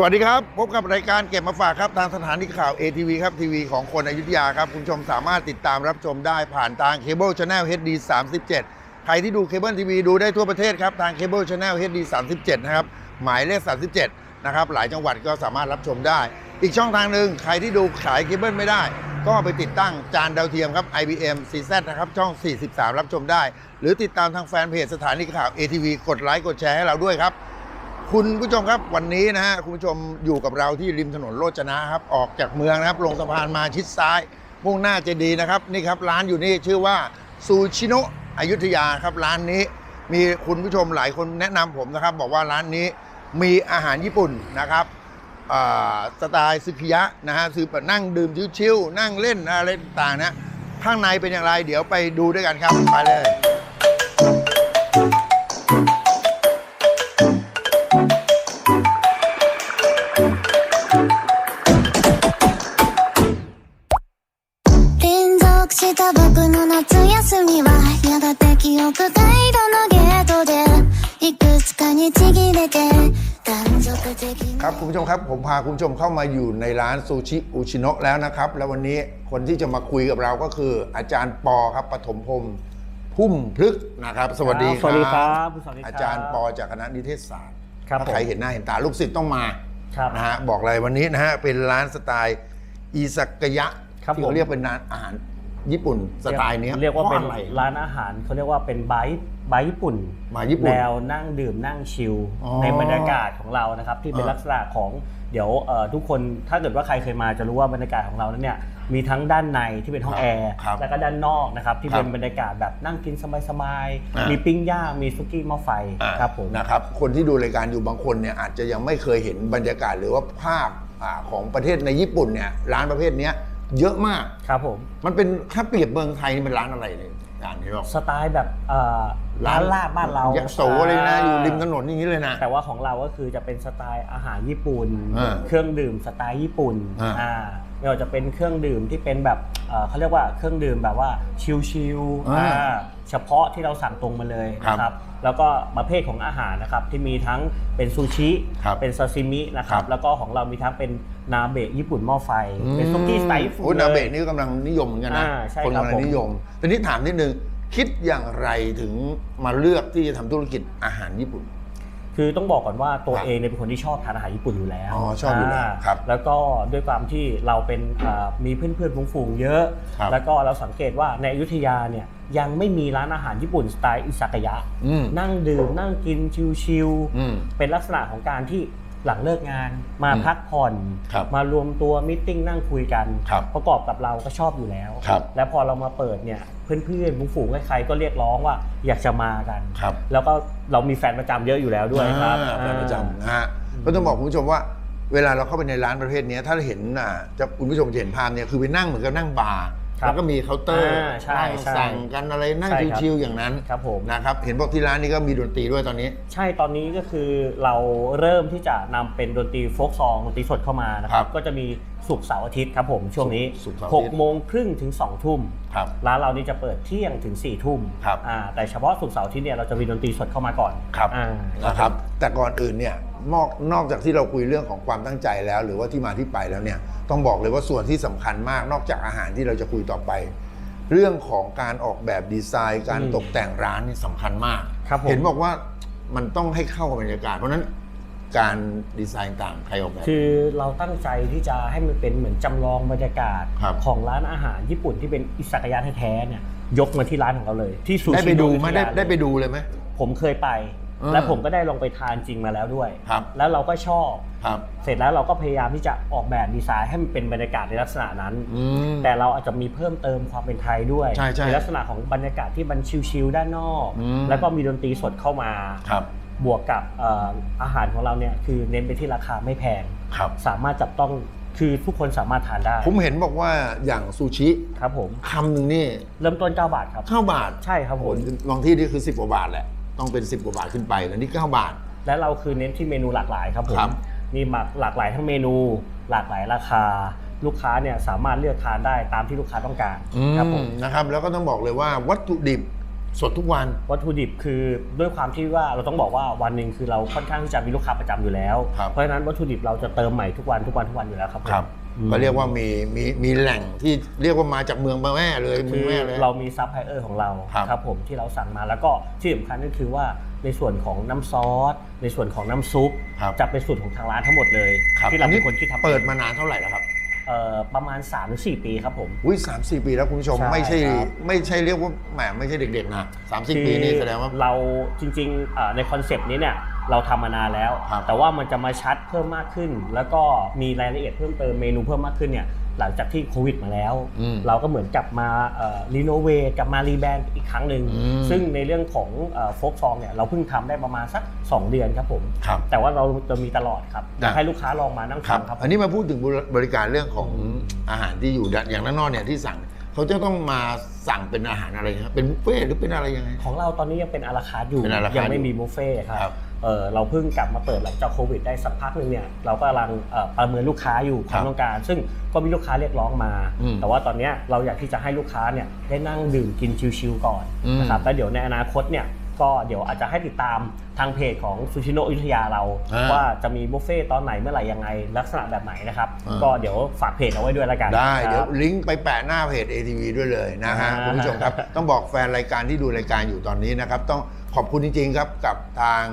สวัสดีครับ พบกับรายการเก็บมาฝากครับทางสถานีข่าว ATV ครับทีวีของคนอยุธยาครับ คุณชมสามารถติดตามรับชมได้ผ่านทางเคเบิลช n แนล HD 37 ใครที่ดูเคเบิลทีวีดูได้ทั่วประเทศครับ ทางเคเบิลช n แนล HD 37 นะครับ หมายเลข 37 นะครับ หลายจังหวัดก็สามารถรับชมได้ อีกช่องทางหนึ่งใครที่ดูขายเคเบิลไม่ได้ ก็ไปติดตั้งจานดาวเทียมครับ IBM CZ นะครับช่อง 43 รับชมได้ หรือติดตามทางแฟนเพจสถานีข่าว ATV กดไลค์กดแชร์ให้เราด้วยครับ คุณผู้ชมครับวันนี้นะฮะคุณผู้ชมอยู่กับเราที่ริมถนนโรจนะครับ ออกจากเมืองนะครับ ลงสะพานมาชิดซ้าย มุ่งหน้าเจดีย์นะครับนี่ครับร้านอยู่นี่ชื่อว่าซูชิโนะอยุธยาครับร้านนี้มีคุณผู้ชมหลายคนแนะนำผมนะครับ บอกว่าร้านนี้มีอาหารญี่ปุ่นนะครับสไตล์ซึคิยะนะฮะคือแบบนั่งดื่มชิวๆนั่งเล่นอะไรต่างๆนะข้างในเป็นอย่างไรเดี๋ยวไปดูด้วยกันครับไปเลย คなรับคุณผู้ชมครับ ผมพาคุณผู้ชมเข้ามาอยู่ในร้านซูชิอุชิโนะแล้วนะครับ แล้ววันนี้คนที่จะมาคุยกับเราก็คืออาจารย์ปอครับปฐมพรหมพุ่มพลึกษ์นะครับ สวัสดีครับ สวัสดีครับสวัสดีครับอาจารย์ปอจากคณะนิเทศศาสตร์ครับถ้าใครผมเห็นหน้าเห็นตาลูกศิษย์ต้องมาครับนะฮะบอกเลยวันนี้นะฮะเป็นร้านสไตล์อิซากายะครับที่ผมเขาเรียกเป็นร้านอาหาร ญี่ปุ่นสไตล์นี้เรียกว่าเป็นพะอะไรร้านอาหารเขาเรียกว่าเป็นไบต์ไบต์ญี่ปุ่นมาญี่ปุ่นแนวนั่งดื่มนั่งชิลอ๋อในบรรยากาศของเรานะครับ ที่เป็นอ่าลักษณะของเดี๋ยวเอ่อทุกคนถ้าเกิดว่าใครเคยมาจะรู้ว่าบรรยากาศของเรานั้นเนี่ยมีทั้งด้านในที่เป็นห้องแอร์ครับแล้วก็ด้านนอกนะครับที่ครับเป็นบรรยากาศแบบนั่งกินสบายอ่าๆมีปิ้งย่างมีซุกี้หม้อไฟอ่าครับผมนะครับคนที่ดูรายการอยู่บางคนเนี่ยอาจจะยังไม่เคยเห็นบรรยากาศหรือว่าภาพอ่าของประเทศในญี่ปุ่นเนี่ยร้านประเภทเนี้ย เยอะมากครับผม มันเป็นถ้าเปรียบเมืองไทยนี่เป็นร้านอะไรเนี่ยร้านนี้บอกสไตล์แบบเอ่อร้านลาบบ้านเรายักษ์โสเลยนะอยู่ริมถนนอย่างนี้เลยนะ แต่ว่าของเราก็คือจะเป็นสไตล์อาหารญี่ปุ่นอ่าเครื่องดื่มสไตล์ญี่ปุ่นอ่าอ่าไม่ว่าจะเป็นเครื่องดื่มที่เป็นแบบเอ่อเขาเรียกว่าเครื่องดื่มแบบว่าชิลๆอ่าอ่าเฉพาะที่เราสั่งตรงมาเลยครับนะครับ แล้วก็ประเภทของอาหารนะครับที่มีทั้งเป็นซูชิครับเป็นซาซิมินะคครัรับบแล้วก็ของเรามีทั้งเป็น นาเบะญี่ปุ่นหม้อไฟ เป็นซุกี้สไตล์ญี่ปุ่นโอ้ยนาเบะเลยนี่กำลังนิยมเหมือนกันนะอ่าใช่คนครับกำลัผงมนิยมแต่นี้ถามนิดนึงคิดอย่างไรถึงมาเลือกที่จะทำธุรกิจอาหารญี่ปุ่น คือต้องบอกก่อนว่าตัวครับเองเนี่ยเป็นคนที่ชอบทานอาหารญี่ปุ่นอยู่แล้วอ๋อชอบอยู่แล้วาครับแล้วก็ด้วยความที่เราเป็นอ่ามีเพื่อนๆฝูงๆเยอะครับแล้วก็เราสังเกตว่าในอยุธยาเนี่ยยังไม่มีร้านอาหารญี่ปุ่นสไตล์อิซากายะอืมนั่งดื่มนั่งกินชิลอืมๆเป็นลักษณะของการที่ หลังเลิกงาน มาอืมพักผ่อนครับมารวมตัวมิ팅นั่งคุยกันครับประกอบกับเราก็ชอบอยู่แล้วครับแล้วพอเรามาเปิดเนี่ยเพื่อนๆฝูงๆใครๆก็เรียกร้องว่าอยากจะมากันครับแล้วก็เรามีแฟนประจำเยอะอยู่แล้วด้วยครับอ่าแฟนประจำนะฮะอืมก็ต้องบอกคุณผู้ชมว่าเวลาเราเข้าไปในร้านประเภทเนี้ยถ้าเห็นอ่าจะคุณผู้ชมจะเห็นภาพเนี่ยคือไปนั่งเหมือนกับนั่งบาร์ครับ แล้วก็มีเคาน์เตอร์อ่าใช่นั่งใช่สั่งกันอะไรนั่งใช่ครับชิวๆอย่างนั้นครับผมนะครับเห็นบอกที่ร้านนี้ก็มีดนตรีด้วยตอนนี้ ใช่ตอนนี้ก็คือเราเริ่มที่จะนำเป็นดนตรีโฟกซองดนตรีสดเข้ามานะคครัรับบก็จะมีศุกร์เสาร์อาทิตย์ครับผมช่วงนี้ศุกร์เสาร์อาทิตย์6โมงครึ่งถึง2ทุ่มครับร้านเรานี่จะเปิดเที่ยงถึง4ทุ่มครับอ่าแต่เฉพาะศุกร์เสาร์อาทิตย์เนี่ยเราจะมีดนตรีสดเข้ามาก่อนครับอ่านะครับแต่ก่อนอื่นเนี่ย นอกนอกจากที่เราคุยเรื่องของความตั้งใจแล้ว หรือว่าที่มาที่ไปแล้วเนี่ยต้องบอกเลยว่าส่วนที่สำคัญมากนอกจากอาหารที่เราจะคุยต่อไป เรื่องของการออกแบบดีไซน์ การอืมตกแต่งร้านนี่สำคัญมากครับผมเห็นบอกว่ามันต้องให้เข้ากับบรรยากาศ เพราะฉะนั้นการดีไซน์ต่างใครออกแบบคือเราตั้งใจที่จะให้มันเป็นเหมือนจำลองบรรยากาศครับของร้านอาหารญี่ปุ่นที่เป็นอิซากายะแท้ๆเนี่ยยกมาที่ร้านของเราเลย ที่ซูชิได้ไปดูโนไหมยุธได้ยาได้ไปเลยดูเลยไหมผมเคยไปเออ และผมก็ได้ลองไปทานจริงมาแล้วด้วย ครับแล้วเราก็ชอบ ครับเสร็จแล้วเราก็พยายามที่จะออกแบบดีไซน์ให้มันเป็นบรรยากาศในลักษณะนั้น อืม แต่เราอาจจะมีเพิ่มเติมความเป็นไทยด้วยใช่ใช่ลักษณะของบรรยากาศที่มันชิลๆด้านนอก อืม แล้วก็มีดนตรีสดเข้ามา ครับบวกกับเอ่ออาหารของเราเนี่ยคือเน้นไปที่ราคาไม่แพง ครับ สามารถจับต้องคือทุกคนสามารถทานได้ผมเห็นบอกว่าอย่างซูชิครับผม คำหนึ่งนี่เริ่มต้น 9 บาทครับเก้าบาทใช่ครับผโอ้มโหบางที่นี่คือ 10กว่าบาทแหละ ต้องเป็น 10 กว่าบาทขึ้นไปแล้วนี่9บาท และเราคือเน้นที่เมนูหลากหลายครับผมครับ มีหลากหลากหลายทั้งเมนู หลากหลายราคา ลูกค้าเนี่ยสามารถเลือกทานได้ตามที่ลูกค้าต้องการครับผม นะครับ แล้วก็ต้องบอกเลยว่าวัตถุดิบสดทุกวัน วัตถุดิบคือด้วยความที่ว่าเราต้องบอกว่าวันหนึ่งคือเราค่อนข้างที่จะมีลูกค้าประจำอยู่แล้ว ครับเพราะฉะนั้นวัตถุดิบเราจะเติมใหม่ทุกวันทุกวันทุกวันอยู่แล้วครับผมครับอืม ก็เรียกว่ามีมีมีแหล่งที่เรียกว่ามาจากเมืองแม่เลยเมืคือองแม่เลย เรามีซัพพลายเออร์ของเราครับครับผมที่เราสั่งมาแล้วก็ที่สำคัญก็คือว่าในส่วนของน้ำซอส ในส่วนของน้ำซุปครับจะเป็นสูตรของทางร้านทั้งหมดเลย ครับที่เราอันนี้ เป็นคนคิดทำเปิดมานานเท่าไหร่แล้วครับ เอ่อประมาณ3-4ถึงปีครับผม อุ้ยสามสี่ปีแล้วคุณผู้ชมใช่ไม่ใช่ครับ ไม่ใช่เรียกว่าแหมไม่ใช่เด็กๆนะสามสิบปีนี่แสดงว่า เราจริงๆเอ่อในคอนเซปต์นี้เนี่ย เราทำมานานแล้ว ครับ แต่ว่ามันจะมาชัดเพิ่มมากขึ้น แล้วก็มีรายละเอียดเพิ่มเติมเมนูเพิ่มมากขึ้นเนี่ยหลังจากที่โควิดมาแล้ว อืม เราก็เหมือนกลับมารีโนเวทกลับมารีแบรนด์อีกครั้งหนึ่งอืม ซึ่งในเรื่องของโฟกซองเนี่ยเราเพิ่งทำได้ประมาณสัก 2 เดือนครับผม ครับ แต่ว่าเราจะมีตลอดครับอยากนะให้ลูกค้าลองมานั่งครับทำครับ อันนี้มาพูดถึงบริการเรื่องของอาหารที่อยู่ด้านอย่างด้านนอกเนี่ยที่สั่งเขาจะต้องมาสั่งเป็นอาหารอะไรครับเป็นบุฟเฟ่ต์หรือเป็นอะไรยังไง ของเราตอนนี้ยังเป็นอาราคาร์ทอยู่เป็น à la carte ยังไม่มีบุฟเฟ่ต์คครัรับ บ เออเราเพิ่งกลับมาเปิดหลังจากโควิดได้สักพักหนึ่งเนี่ยเราก็กำลังเอ่อประเมินลูกค้าอยู่คครัวามบต้องการ ซึ่งก็มีลูกค้าเรียกร้องมาอืมแต่ว่าตอนเนี้ยเราอยากที่จะให้ลูกค้าเนี่ยได้นั่งดื่มกินชิลๆก่อนอืมนะครับแล้วเดี๋ยวในอนาคตเนี่ยก็เดี๋ยวอาจจะให้ติดตามทางเพจของซูชิโนอยุธยาเราอ่าว่าจะมีบุฟเฟ่ต์ตอนไหนเมื่อไหร่ยังไง ลักษณะแบบไหนนะครับอ่าก็เดี๋ยวฝากเพจเอาไว้ด้วยแล้วกันได้ครับเดี๋ยวลิงก์ไปแปะหน้าเพจ ATV ด้วยเลยนะฮะอ่าคุณผู้ชมครับ ต้องบอกแฟนรายการที่ดูรายการอยู่ตอนนี้นะครับ ต้องขอบคุณจริงๆครับกับทาง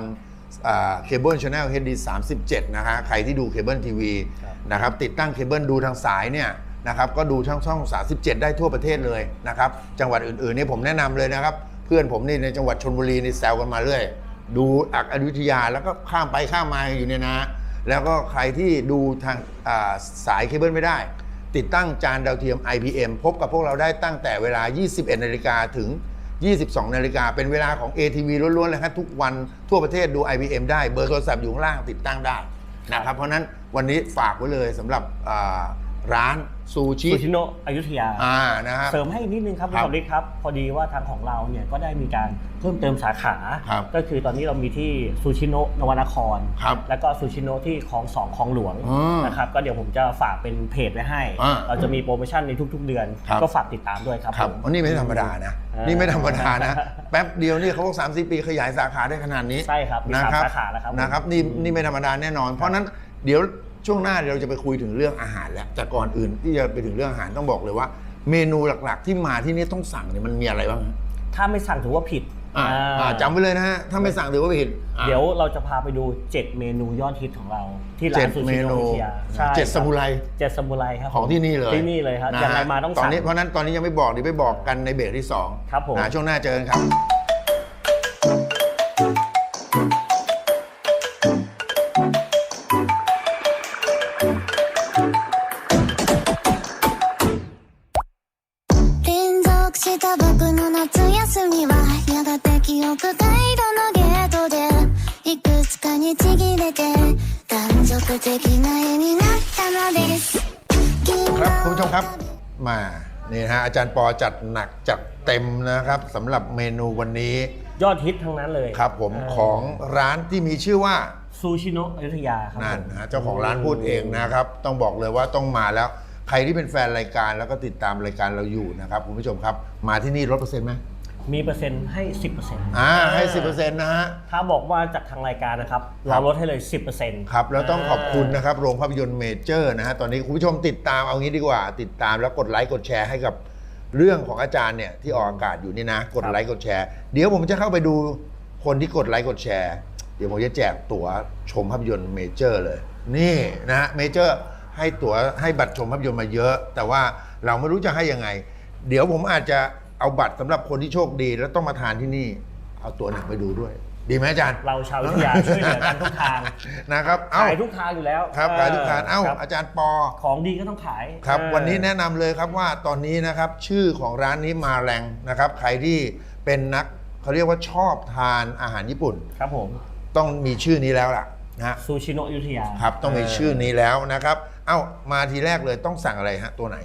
เคเบิลชาแนล HD 37 นะฮะใครที่ดูเคเบิลทีวีครับนะครับติดตั้งเคเบิลดูทางสายเนี่ยนะครับก็ดูทั้งช่อง 37 ได้ทั่วประเทศเลยนะครับจังหวัดอื่นๆนี่ผมแนะนำเลยนะครับ เพื่อนผมนี่ในจังหวัดชนบุรีนี่แซวกันมาเรื่อย ดูอักอยุธยาแล้วก็ข้ามไปข้ามมาอยู่เนี่ยนะ แล้วก็ใครที่ดูทางอ่าสายเคเบิลไม่ได้ ติดตั้งจานดาวเทียม IPM พบกับพวกเราได้ตั้งแต่เวลา 21 นาฬิกาถึง 22 นาฬิกาเป็นเวลาของ ATV ล้วนๆเลยครับทุกวันทั่วประเทศดู IBM ได้เบอร์โทรศัพท์อยู่ข้างล่างติดตั้งได้นะครับเพราะนั้นวันนี้ฝากไว้เลยสำหรับ ร้านซูชิซูชิโนอยุธยาอ่านะฮะเสริมให้อีกนิดนึงครับคคุรัณบสมฤทธิ์ครับ พอดีว่าทางของเราเนี่ยก็ได้มีการเพิ่มเติมสาขา ครับก็คือตอนนี้เรามีที่ซูชิโนะนวนคร ครับแล้วก็ซูชิโนะที่คลองสองคลองหลวงอืมนะครับก็เดี๋ยวผมจะฝากเป็นเพจไว้ให้ อ่าเราจะมีโปรโมชั่นในทุก ๆ เดือน ครับ ก็ฝากติดตามด้วยครับครับผม อันนี้ไม่ธรรมดานะอ่านี่นี่ไม่ธรรมดานะ แป๊บเดียวนี่เขาบอกสามสี่ปีขยายสาขาได้ขนาดนี้ใช่ครับมีนะสามครับสาขาแล้วครับนะครับนี่นี่ไม่ธรรมดาแน่นอน เพราะฉะนั้นเดี๋ยว ช่วงหน้าเดี๋ยวเราจะไปคุยถึงเรื่องอาหารแล้วแต่ก่อนอื่นที่จะไปถึงเรื่องอาหารต้องบอกเลยว่า เมนูหลักๆ ที่มาที่นี่ต้องสั่งเนี่ยมันมีอะไรบ้างฮะถ้าไม่สั่งถือว่าผิดอ่าอ่าอ่าจำไว้เลยนะฮะถ้าไม่สั่งถือว่าผิดอ่า เดี๋ยวเราจะพาไปดู 7 เมนูยอดฮิตของเรา ที่ร้าเจ็นดซูเมชิโนะนูอยุธยาใช่เจ็ดครับสมุไรเจ็ดสมุไรครับของที่นี่เลยที่นี่เลยครับนะอย่างไรฮะมาต้องตอนสั่ง นี้เพราะฉะนั้นตอนนี้ยังไม่บอกเดี๋ยวไปบอกกันในเบรกที่สองครับผม นะช่วงหน้าเจอกันครับ นี่นะฮะอาจารย์ปอจัดหนักจัดเต็มนะครับสำหรับเมนูวันนี้ ยอดฮิตทั้งนั้นเลยครับผมเของร้านที่มีชื่อว่า ซูชิโนะอยุธยาครับนั่นผมนะฮะเจ้าของร้านพูดเองนะครับ ต้องบอกเลยว่าต้องมาแล้ว ใครที่เป็นแฟนรายการแล้วก็ติดตามรายการเราอยู่นะครับคุณผู้ชมครับ มาที่นี่ลดเปอร์เซ็นต์ไหม มีเปอร์เซ็นต์ให้ 10%อ่าให้สิบเปอร์เซ็นต์นะฮะ ถ้าบอกว่าจากทางรายการนะครับ เราลดให้เลย 10%ครับ แล้วต้องขอบคุณนะครับโรงภาพยนตร์เมเจอร์นะฮะตอนนี้คุณผู้ชมติดตามเอางี้ดีกว่า ติดตามแล้วกดไลค์กดแชร์ให้กับเรื่องของอาจารย์เนี่ยที่ออกอากาศอยู่นี่นะ กดไลค์กดแชร์ เดี๋ยวผมจะเข้าไปดูคนที่กดไลค์กดแชร์ เดี๋ยวผมจะแจกตั๋วชมภาพยนตร์เมเจอร์เลย นี่นะฮะเมเจอร์ให้ตั๋วให้บัตรชมภาพยนตร์มาเยอะ แต่ว่าเราไม่รู้จะให้ยังไง เดี๋ยวผมอาจจะ เอาบัตรสำหรับคนที่โชคดีแล้วต้องมาทานที่นี่ เอาตั๋วหนังไปดูด้วย ดีไหมอาจารย์เราชาววิทยาช่วยเหลือกันทุกทางนะครับเอ้าขายทุกทางอยู่แล้วครับขายทุกทางเอ้าครับอาจารย์ปอของดีก็ต้องขายครับ เออวันนี้แนะนำเลยครับว่าตอนนี้นะครับชื่อของร้านนี้มาแรงนะครับ ใครที่เป็นนักเขาเรียกว่าชอบทานอาหารญี่ปุ่น ครับผมต้องมีชื่อนี้แล้วล่ะนะฮะซูชิโนะอยุธยาครับต้องมีชื่อนี้แล้วนะครับ เอ้ามาทีแรกเลยต้องสั่งอะไรฮะตัวไหน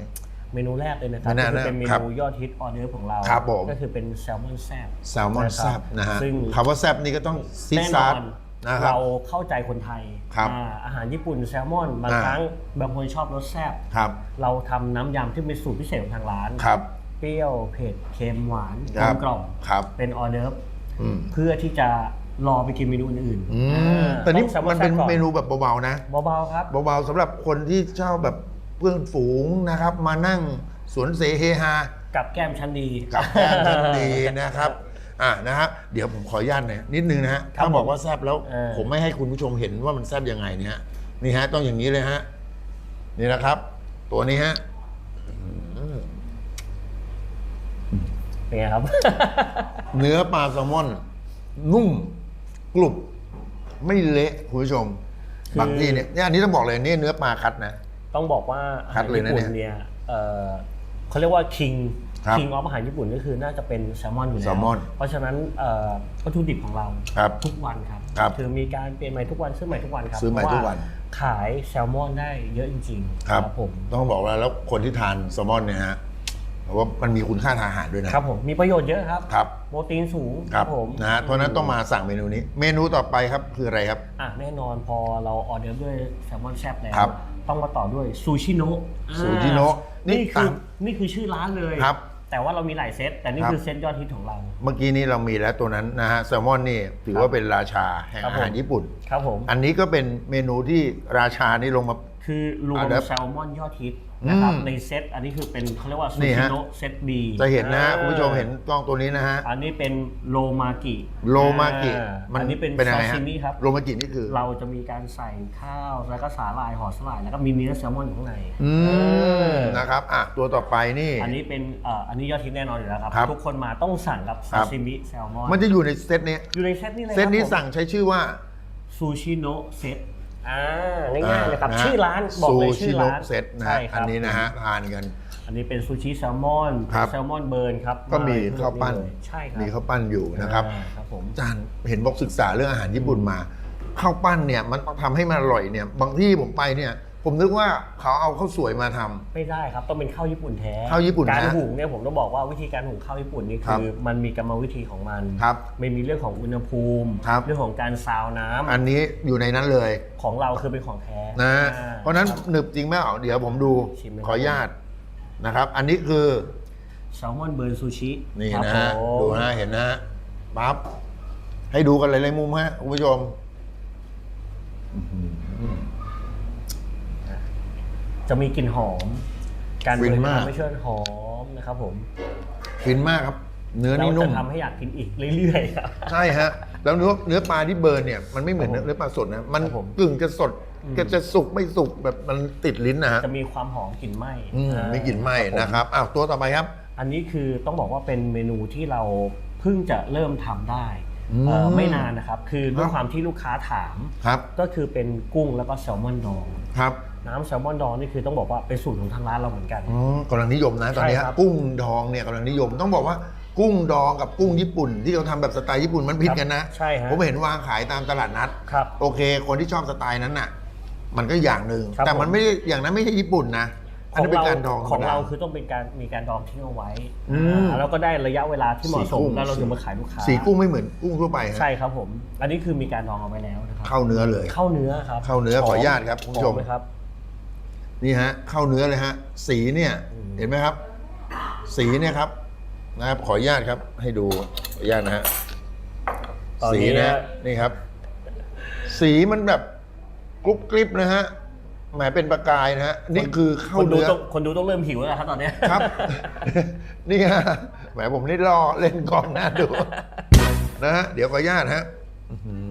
เมนูแรกเลยนะครับเมนูก็แรคืกอเป็นเมครับนูยอดฮิตออเดอร์ของเรา ครับผม ก็คือเป็นแซลมอนแซ่บแซลมอนแซบนะฮะซึ่งคำว่าแซบนี่ก็ต้องซีดแน่นซาอดนนะครับเราเข้าใจคนไทยครับอ่าอาหารญี่ปุ่นแซลมอนบางอ่าครั้งบางคนชอบรสแซ่บครับเราทำน้ำยำที่เป็นสูตรพิเศษของทางร้านครับเปรี้ยวเผ็ดเค็มหวานกคลรัมบกล่อมครับเป็นออเดิร์ฟอืมเพื่อที่จะรอไปกินเมนูอื่นๆอืมอ่าแต่นี่องแซลมันเป็นแซ่บก่อเมนูแบบเบาๆนะ เบาๆครับ เบาๆสำหรับคนที่ชอบแบบ เพื่อนฝูงนะครับ มานั่งสวนเสเฮฮากับแก้มชั้นดี กับแก้มทันดีนะครับ อ่านะครับเดี๋ยวผมขออนุญาตหน่อยนิดนึงนะฮะครับถ้าบอกว่าแซบแล้วเออผมไม่ให้คุณผู้ชมเห็นว่ามันแซบยังไงเนี่ยฮะนี่ฮะ ต้องอย่างนี้เลยฮะนี่นะครับ ตัวนี้ฮะเป็นไงครับ เนื้อปลาแซลมอน นุ่มกรุบไม่เละคุณผู้ชมคือบางที่เนี่ยเนี่ยอันนี้ต้องบอกเลยนี่เนื้อปลาคัดนะ ต้องบอกว่าอาคัหารดเลยญี่นะปุ่นเนี่ยเนี่ยเอ่อเขาเรียกว่าคิงครับคิงออฟอาหารญี่ปุ่นก็คือน่าจะเป็นแซลมอนอยู่แล้วแซลมอนเพราะฉะนั้นเอ่อวัตถุดิบของเราครับทุกวันครับครับคือมีการเปลี่ยนใหม่ทุกวันซื้อใหม่ทุกวันครับซื้อใหม่ทุกวันเพราะาขายแซลมอนได้เยอะจริง ๆ ครับผมต้องบอกว่าแล้วคนที่ทานแซลมอนเนี่ยฮะเพราะว่ามันมีคุณค่าทางอาหารด้วยนะครับผมมีประโยชน์เยอะครับครับโปรตีนสูงครับผมนะฮะเพราะฉะนั้นต้องมาสั่งเมนูนี้ เมนูต่อไปครับคืออะไรครับอะแน่นอนพอเราออเดอร์ด้วยแซลมอนแซ่บแล้วครับ ต้องมาต่อด้วยซูชิโนะอ่าซูชิโนะนี่นี่คือตามนี่คือชื่อร้านเลยครับ แต่ว่าเรามีหลายเซตแต่นี่ครับคือเซตยอดฮิตของเรา เมื่อกี้นี้เรามีแล้วตัวนั้นนะฮะแซลมอนนี่ถือว่าเป็นราชาแห่งครับอาหารผมญี่ปุ่น ครับผม อันนี้ก็เป็นเมนูที่ราชานี่ลงมา คือรวอะมเดี๋ยว แซลมอนยอดฮิต นะครับอืมในเซตอันนี้คือเป็นเขาเรียกว่าซูนี่ชิฮะ โนะเซตบีจะเห็นนะฮะคุณผู้ชมเห็นกล้องตัวนี้นะฮะ อันนี้เป็นโลมากิโลมากิอ่อันนี้เป็นเป็นยังซาไงฮะซิมิครับ โลมากินี่คือ เราจะมีการใส่ข้าวแล้วก็สาหร่ายห่อสาหร่ายแล้วก็มีเนื้อแซลมอนอยู่ข้างใน อืเอมอนะครับ อะ ตัวต่อไปนี่ อันนี้เป็นเอ่ออันนี้ยอดฮิตแน่นอนอยู่แล้วครับ ครับทุกคนมาต้องสั่งกับครัซาบ ซิมิแซลมอนมันจะอยู่ในเซตนี้ อยู่ในเซตนี้เลยเซตนี้ครับผมสั่งใช้ชื่อว่า ซูชิโนะเซต อ่าง่ายๆเลยครับะฮะชื่อร้านบอกเลยชื่อร้านซูชิโนะเซตนะใช่ฮะคอัรันบนี้นะฮะทานกัน อันนี้เป็นซูชิแซลมอนครับแซลมอนเบิร์นครับ ก็มีมข้าวปั้นเลยใช่ครับมีข้าวปั้นอยู่นะครับอ่าครับผมอาจารย์เห็นบอกศึกษาเรื่องอาหารญี่ปุ่นมาข้าวปั้นเนี่ยมันทำให้มันอร่อยเนี่ยบางที่ผมไปเนี่ย ผมนึกว่าเขาเอาข้าวสวยมาทำ ไม่ได้ครับต้องเป็นข้าวญี่ปุ่นแท้ข้าวญี่ปุ่นการนะหุงเนี่ยผมต้องบอกว่าวิธีการหุงข้าวญี่ปุ่นนี่ครับคือ มันมีกรรมวิธีของมันครับไม่มีเรื่องของอุณหภูมิครับ เรื่องของการซาวน้ำอันนี้อยู่ในนั้นเลยของเราคือเป็นของแท้นะ อ่เพราะฉะนั้นคบหนึบจริงไหมเอาเดี๋ยวผมดูชิมเลย ขออนุญาตนะครับ อันนี้คือแซลมอนเบิร์นซูชินี่ครับนะฮะผมดูนะเห็นนะฮะปั๊บให้ดูกันหลายๆมุมฮะคุณผู้ชม จะมีกลิ่นหอม การฟิเบินร์นมากทำให้ช่วยหอมนะครับผมฟินมากครับ เนื้อเรานี่นุ่จะม ทำให้อยากกินอีกเรื่อยๆครับ ใช่ฮะ แล้วเนื้อเนื้อปลาที่เบิร์นเนี่ยมันไม่เหมือนครับผมเนื้อปลาสดนะ มันครับผม กึ่งจะสดอืมก็จะสุกไม่สุกแบบมันติดลิ้นนะฮะจะมีความหอมกลิ่นไหม้อืมอ่าไม่กลิ่นไหม้ผมนะครับอ้าวตัวต่อไปครับ อันนี้คือต้องบอกว่าเป็นเมนูที่เราเพิ่งจะเริ่มทำได้อืมเอ่อไม่นานนะครับ คือด้วครัยบความที่ลูกค้าถาม ครับก็คือเป็นกุ้งแล้วก็แซลมอนดอง ครับ น้ำแซลมอนดองนี่คือต้องบอกว่าเป็นสูตรของทางร้านเราเหมือนกันอ๋อกำลังนิยมนะตอนนี้ใช่ครับ กุ้งดองเนี่ยกำลังนิยมต้องบอกว่ากุ้งดองกับกุ้งญี่ปุ่น ที่เขาทำแบบสไตล์ญี่ปุ่นมันผิดกันนะ ใช่ฮะผมเห็นวางขายตามตลาดนัด ครับ โอเค คนที่ชอบสไตล์นั้นน่ะ มันก็อย่างหนึ่งครับแต่มันผม ไม่ได้อย่างนั้นไม่ใช่ญี่ปุ่นนะ อันนี้เป็นการดองธรของรมดา เราคือต้องเป็นการมีการดองทิ้งเอาไว้อืม อ่าแล้วก็ได้ระยะเวลาที่เหมาะสมสีกุ้งแล้วเราถึงมาขายลูกค้าสีกุ้งไม่เหมือนกุ้งทั่วไปฮะใช่ครับผม อันนี้คือมีการดองเอาไว้แล้วนะครับเข้าเนื้อเลย เข้าเนื้อครับเข้าเนื้อขออนุญาตครับคุณผู้ชม หอไหครับ นี่ฮะเข้าเนื้อเลยฮะ สีเนี่ยอืมเห็นไหมครับ สีเนี่ยครับนะครับขออนุญาตครับ ให้ดูขออนุญาตนะฮะตอนสีนี้นะ นะฮะนี่ครับ สีมันแบบกรุบกริบนะฮะแหมเป็นประกายนะฮะนี่คือเข้าคนดูเนื้อ ต้องคนดูต้องเริ่มหิวแล้วนะครับตอนเนี้ย ครับ นี่ฮะแหมผมนี่ล่อเล่นกล้องหน้าดู นะฮะ เดี๋ยวขออนุญาตฮะอื้อหือ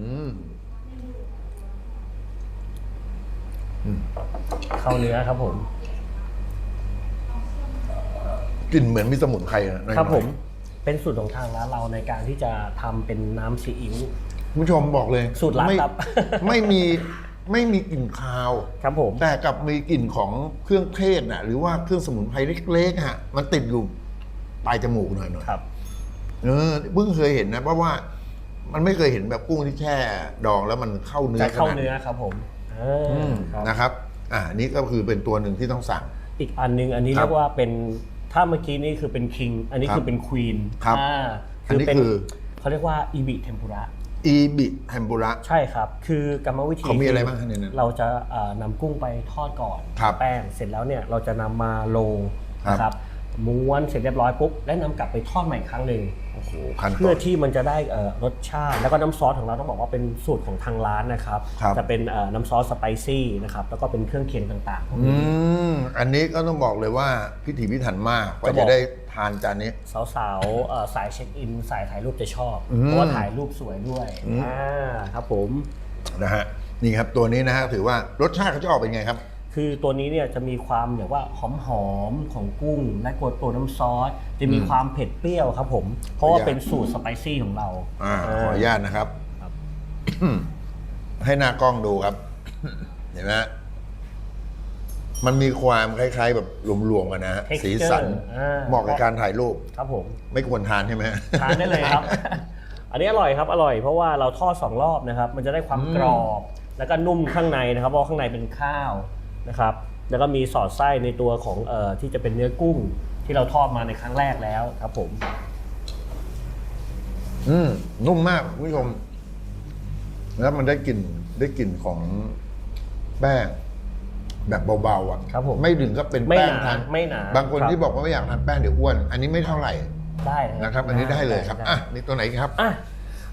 เข้าเนื้อครับผม กลิ่นเหมือนมีสมุนไพรนะหน่อยๆครับผม เป็นสูตรของทางร้านเราในการที่จะทำเป็นน้ำซีอิ๊ว คุณผู้ชมบอกเลยสูตรลับไม่ครับ ไม่มีไม่มีกลิ่นคาว ครับผม แต่กลับมีกลิ่นของเครื่องเทศน่ะหรือว่าเครื่องสมุนไพรเล็กๆฮะมันติดอยู่ปลายจมูกหน่อยๆครับ เออเพิ่งเคยเห็นนะเพราะว่ามันไม่เคยเห็นแบบกุ้งที่แช่ดองแล้วมันเข้าเนื้อจะเข้าขดเนื้อครับผมเอออืมครับ นะครับ อ่านี่ก็คือเป็นตัวหนึ่งที่ต้องสั่ง อีกอันหนึงอันนี้ครับเรียกว่าเป็นถ้าเมื่อกี้นี่คือเป็นคิงอันนี้ครับคือเป็นควีนครับอ่าอันนี้เป็นคือเขาเรียกว่าอีบิเทมปุระอีบิแฮมบูระ ใช่ครับ คือกรรมวิธีเขามีอะไรบ้างคะในนั้นเราจะเอ่อนำกุ้งไปทอดก่อนครับแป้งเสร็จแล้วเนี่ยเราจะนำมาโลครับ นะครับ ม้วนเสร็จเรียบร้อยปุ๊บแล้วนำกลับไปทอดใหม่อีกครั้งหนึ่งโอ้โหขั้นตเพื่ออน ที่มันจะได้เอ่อรสชาติ แล้วก็น้ำซอสของเราต้องบอกว่าเป็นสูตรของทางร้านนะครับครับ จะเป็นเอ่อน้ำซอสสไปซี่นะครับแล้วก็เป็นเครื่องเคียงต่างๆพวกอืนี้ มอันนี้ก็ต้องบอกเลยว่าพิถีพิถันมากกว่าจะบจะอกได้ทานจานนี้ สาวๆเอ่อสายเช็คอิน สายถ่ายรูปจะชอบ อืมเพราะว่าถ่ายรูปสวยด้วยอืมอ่าครับผม นะฮะนี่ครับตัวนี้นะฮะถือว่ารสชาติเขาจะออกเป็นไงครับ คือตัวนี้เนี่ยจะมีความแบบว่าหอมๆของกุ้ง และตัวตัวน้ำซอส จะมีอืมความเผ็ดเปรี้ยวครับผม เพราะว่าขออนุญาตเป็นสูตรสไปซี่ของเราอ่าขออนุญาตนะครับครับให้หน้ากล้องดูครับ เห็นไหมฮะมันมีความคล้าย ๆ แบบหลวมๆกันนะฮะ Texture สีสันอ่า เหมาะกับการถ่ายรูป ครับผม ไม่ควรทานใช่ไหมฮะ ทานได้เลยครับ อันนี้อร่อยครับ อร่อยเพราะว่าเราทอดสองรอบนะครับ มันจะได้ความอืมกรอบ แล้วก็นุ่มข้างในนะครับ เพราะว่าข้างในเป็นข้าว นะครับแล้วก็มีสอดไส้ในตัวของเอ่อที่จะเป็นเนื้อกุ้งที่เราทอดมาในครั้งแรกแล้วครับผมอืมนุ่มมากคุณผู้ชม แล้วมันได้กลิ่นได้กลิ่นของแป้งแบบเบาๆอะครับผมไม่ถึงก็เป็นไม่แป้หงนาทานไม่หนาบางคนรับที่บอกว่าไม่อยากทานแป้งเดี๋ยวอ้วน อันนี้ไม่เท่าไหร่ได้นะครับ อันนี้ได้เลยครับได้อะนี่ตัวไหนครับ อะ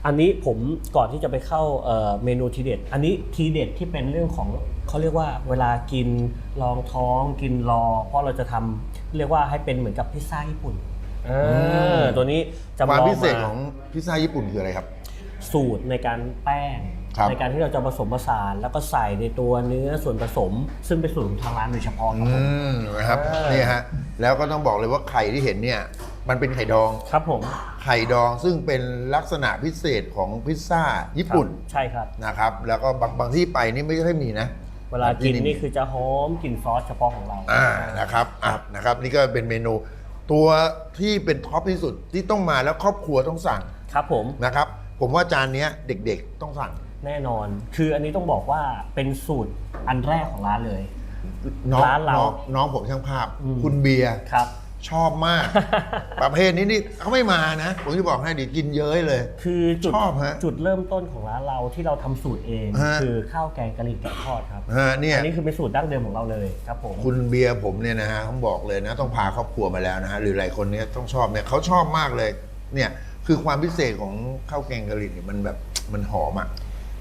อันนี้ผมก่อนที่จะไปเข้าเอ่อเมนูทีเด็ด อันนี้ทีเด็ดที่เป็นเรื่องของเขาเรียกว่าเวลากินรองท้อง กินรอ เพราะเราจะทำเรียกว่าให้เป็นเหมือนกับพิซซ่าญี่ปุ่นเออมตัวนี้จะความลพิเศษมาของพิซซ่าญี่ปุ่นคืออะไรครับ สูตรในการแป้งครับในการที่เราจะผสมผสานแล้วก็ใส่ในตัวเนื้อส่วนผสม ซึ่งเป็นสูตรของทางร้านโดยเฉพาะครับอืผมมนะครับเออนี่ฮะแล้วก็ต้องบอกเลยว่าไข่ที่เห็นเนี่ย มันเป็นไข่ดอง ครับผมไข่ดองซึ่งเป็นลักษณะพิเศษของพิซซ่าญี่ปุ่นครับใช่ครับ นะครับ แล้วก็บางบางที่ไปนี่ไม่ค่อยมีนะ เวลากินนี่คือจะหอมกลิ่นซอสเฉพาะของเรา อ่า นะครับอะนะครับ นี่ก็เป็นเมนู ตัวที่เป็นท็อปที่สุดที่ต้องมาแล้วครอบครัวต้องสั่งครับผม นะครับ ผมว่าจานเนี้ยเด็กๆต้องสั่ง แน่นอน คืออันนี้ต้องบอกว่าเป็นสูตรอันแรกของร้านเลย น้องร้านเราน้องน้องผมช่างภาพ อืม คุณเบียร์ ครับ ชอบมาก ประเภทนี้นี่เขาไม่มานะ ผมจะบอกให้ดิกินเยอะเลย คือจุดชอบฮะจุดเริ่มต้นของร้านเราที่เราทำสูตรเอง ฮะ คือข้าวแกงกะหรี่แกะทอดครับฮะเนี่ย อันนี้คือเป็นสูตรดั้งเดิมของเราเลยครับผมคุณเบียร์ผมเนี่ยนะฮะเขาบอกเลยนะ ต้องพาครอบครัวมาแล้วนะฮะหรือหลายคนเนี่ยต้องชอบเนี่ยเขาชอบมากเลย เนี่ยคือความพิเศษของข้าวแกงกะหรี่เนี่ยมันแบบมันหอมอะ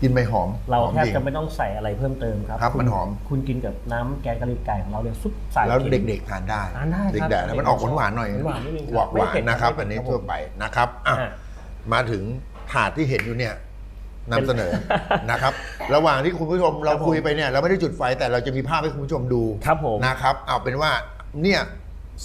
กินไปหอมเราหอมแทบจงจะไม่ต้องใส่อะไรเพิ่มเติมครับครับณมันหอมคุณกินกับน้ำแกงกะหรี่ไก่ของเราเนี่ยซุปใส่แล้วกินเด็กๆทานได้ทานได้ครับเด็กๆนะมันออกหวานๆหน่อยหวานๆนิดนึงหวานไม่หวานเผ็ดนะครับไม่เผ็ดอันนี้ครับผมทั่วไปนะครับอะอะมาถึงถาดที่เห็นอยู่เนี่ยนำเสนอเป็นนะครับ ระหว่างที่คุณผู้ชมเราครับผมคุยไปเนี่ยเราไม่ได้จุดไฟแต่เราจะมีภาพให้คุณผู้ชมดูครับผมนะครับเอาเป็นว่าเนี่ย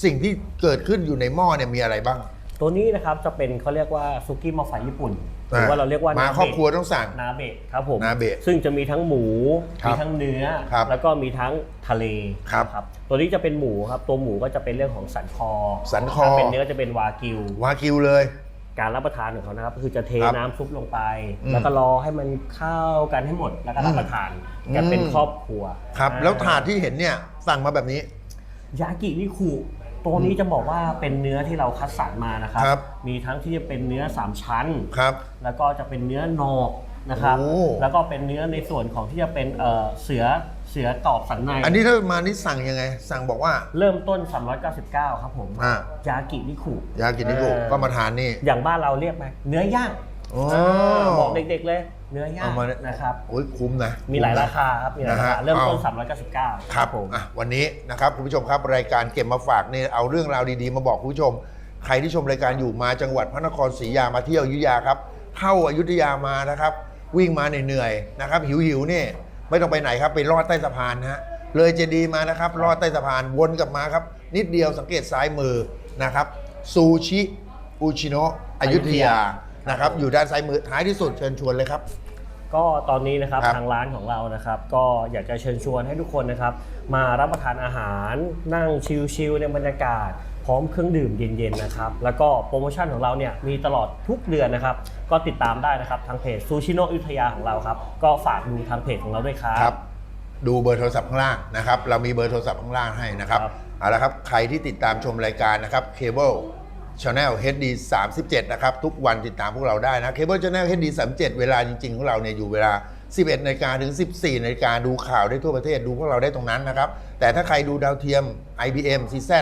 สิ่งที่เกิดขึ้นอยู่ในหม้อเนี่ยมีอะไรบ้าง ตัวนี้นะครับจะเป็นเขาเรียกว่าซุกี้หม้อไฟญี่ปุ่นหรือว่าเราเรียกว่ามานาครอบเบะครัวต้องสั่งนาเบะครับผมนาเบะซึ่งจะมีทั้งหมูครับมีทั้งเนื้อครับแล้วก็มีทั้งทะเลครับครับ ตัวนี้จะเป็นหมูครับตัวหมูก็จะเป็นเรื่องของสันคอ สันคอถ้าเป็นเนื้อจะเป็นวากิว วากิวเลยการรับประทานของเขานะครับก็คือจะเทครับน้ำซุปลงไปอืมแล้วก็รอให้มันเข้ากันให้หมดแล้วก็รับประทานอืมกันเป็นครอบครัวครับอ่แล้วถาดที่เห็นเนี่ยสั่งมาแบบนี้ ยากินิคุ ตัวนี้จะบอกว่าเป็นเนื้อที่เราคัดสรรมานะครับ ครับมีทั้งที่จะเป็นเนื้อสามชั้น ครับแล้วก็จะเป็นเนื้อนอกนะครับ โอ้ แล้วก็เป็นเนื้อในส่วนของที่จะเป็นเอ่อเสือเสือกรอบสันใน อันนี้ถ้ามานี่สั่งยังไง สั่งบอกว่า เริ่มต้น 399 ครับผมอ่า ยากินิคุ ยากินิกุเออ ก็มาทานนี่ อย่างบ้านเราเรียกไหมเนื้อย่างอ๋อเออบอกเด็กๆเลย เนื้อย่างเอามานะครับโอ้ยคุ้มนะ มีหลายคุ้ราคาครับ มีหลายรานะคาฮะเริ่มต้นเอา399 ครับผมอะวันนี้นะครับคุณผู้ชมครับรายการเก็บมาฝากเนี่ยเอาเรื่องราวดีๆ มาบอกคุณผู้ชม ใครที่ชมรายการอยู่มาจังหวัดพระนครศรีอยุธยามาเที่ยวอยุธยาครับ เข้าอายุทยามานะครับ วิ่งมาเหนื่อยๆนะครับ หิวๆนี่ไม่ต้องไปไหนครับไปลอดใต้สะพานนะฮะเลยเจดีย์มานะครับลอดใต้สะพานวนกลับมาครับ นิดเดียวสังเกตซ้ายมือนะครับซูชิอุชิโนะอยุธยา นะครับอยู่ด้านซ้ายมือท้ายที่สุดเชิญชวนเลยครับ ก็ตอนนี้นะครับครับทางร้านของเรานะครับ ก็อยากจะเชิญชวนให้ทุกคนนะครับ มารับประทานอาหารนั่งชิลๆในบรรยากาศ พร้อมเครื่องดื่มเย็นๆนะครับ แล้วก็โปรโมชั่นของเราเนี่ยมีตลอดทุกเดือนนะครับ ก็ติดตามได้นะครับทางเพจซูชิโนอยุธยาของเราครับ ก็ฝากดูทางเพจของเราด้วยครับครับดูเบอร์โทรศัพท์ข้างล่างนะครับ เรามีเบอร์โทรศัพท์ข้างล่างให้นะครับครับ เอาละครับใครที่ติดตามชมรายการนะครับ Cable Channel HD 37 นะครับ ทุกวันติดตามพวกเราได้นะ Cable Channel HD 37 เวลาจริง ๆ ของเราเนี่ยอยู่เวลา 11นาฬิกาถึง 14นาฬิกาดูข่าวได้ทั่วประเทศดูพวกเราได้ตรงนั้นนะครับ แต่ถ้าใครดูดาวเทียม IBM CZ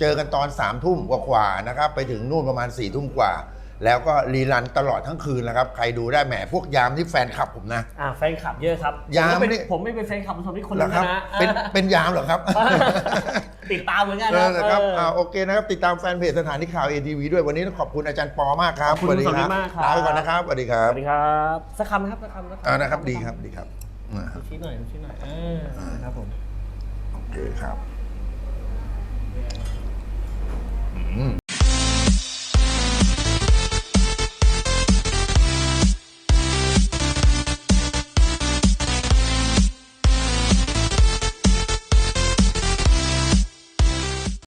เจอกันตอน3ทุ่มกว่าๆนะครับ ไปถึงนู่นประมาณ4ทุ่มกว่า แล้วก็รีรันตลอดทั้งคืนนะครับ ใครดูได้แหมพวกยามที่แฟนคลับผมนะ อ่าแฟนคลับเยอะครับยามผมนี่ผมไม่เป็นแฟนคลับผมชมที่คนหรอนะบนะเป็นเป็นยามเหรอครับ ติดตามเหมือนกันนะครับอ่าโอเคนะครับ ติดตามแฟนเพจสถานีข่าวเอทีวีด้วยวันนี้ต้องขอบคุณอาจารย์ปอมากครับขอบคุณสวัสดีมากครับ ลาไปก่อนนะครับสวัสดีครัสบวัสดีครับสักคำนะครับสักคำสักำอ่านะครับดีครับดีครับอ่าดูชี้หน่อยดูชี้หน่อยเออนะครับผม โอเคครับ